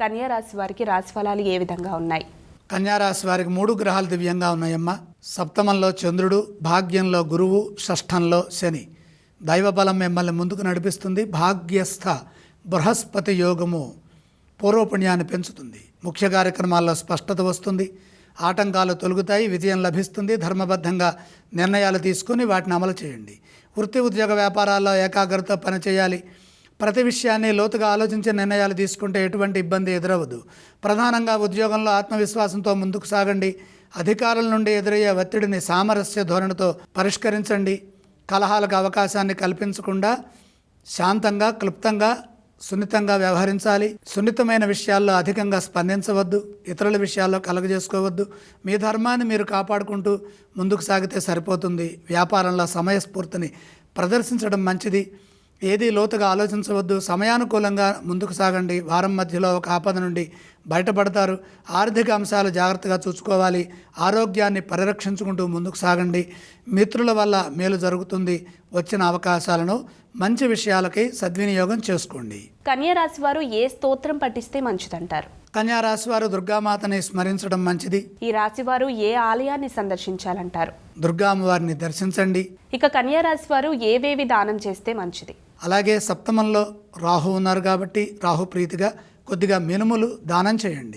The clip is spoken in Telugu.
కన్యారాశి వారికి రాశి ఫలాలు ఏ విధంగా ఉన్నాయి? కన్యారాశి వారికి మూడు గ్రహాలు దివ్యంగా ఉన్నాయమ్మా. సప్తమంలో చంద్రుడు భాగ్యంలో గురువు షష్ఠంలో శని. దైవబలం మిమ్మల్ని ముందుకు నడిపిస్తుంది. భాగ్యస్థ బృహస్పతి యోగము పూర్వపుణ్యాన్ని పెంచుతుంది. ముఖ్య కార్యక్రమాల్లో స్పష్టత వస్తుంది. ఆటంకాలు తొలుగుతాయి విజయం లభిస్తుంది. ధర్మబద్ధంగా నిర్ణయాలు తీసుకుని వాటిని అమలు చేయండి. వృత్తి ఉద్యోగ వ్యాపారాల్లో ఏకాగ్రత పనిచేయాలి. ప్రతి విషయాన్ని లోతుగా ఆలోచించి నిర్ణయాలు తీసుకుంటే ఎటువంటి ఇబ్బంది ఎదురవదు. ప్రధానంగా ఉద్యోగంలో ఆత్మవిశ్వాసంతో ముందుకు సాగండి. అధికారుల నుండి ఎదురయ్యే ఒత్తిడిని సామరస్య ధోరణితో పరిష్కరించండి. కలహాలకు అవకాశాన్ని కల్పించకుండా శాంతంగా క్లుప్తంగా సున్నితంగా వ్యవహరించాలి. సున్నితమైన విషయాల్లో అధికంగా స్పందించవద్దు. ఇతరుల విషయాల్లో కలగజేసుకోవద్దు. మీ ధర్మాన్ని మీరు కాపాడుకుంటూ ముందుకు సాగితే సరిపోతుంది. వ్యాపారంలో సమయస్ఫూర్తిని ప్రదర్శించడం మంచిది. ఏది లోతుగా ఆలోచించవద్దు. సమయానుకూలంగా ముందుకు సాగండి. వారం మధ్యలో ఒక ఆపద నుండి బయటపడతారు. ఆర్థిక అంశాలు జాగ్రత్తగా చూసుకోవాలి. ఆరోగ్యాన్ని పరిరక్షించుకుంటూ ముందుకు సాగండి. మిత్రుల వల్ల మేలు జరుగుతుంది. వచ్చిన అవకాశాలను మంచి విషయాలకై సద్వినియోగం చేసుకోండి. కన్యా రాశి వారు ఏ స్తోత్రం పఠిస్తే మంచిదంటారు? కన్యా రాశి వారు దుర్గామాతని స్మరించడం మంచిది. ఈ రాశి వారు ఏ ఆలయాన్ని సందర్శించాలంటారు? దుర్గామ్మవారిని దర్శించండి. ఇక కన్యా రాశి వారు ఏవేవి దానం చేస్తే మంచిది? అలాగే సప్తమంలో రాహు ఉన్నారు కాబట్టి రాహు ప్రీతిగా కొద్దిగా మినుములు దానం చేయండి.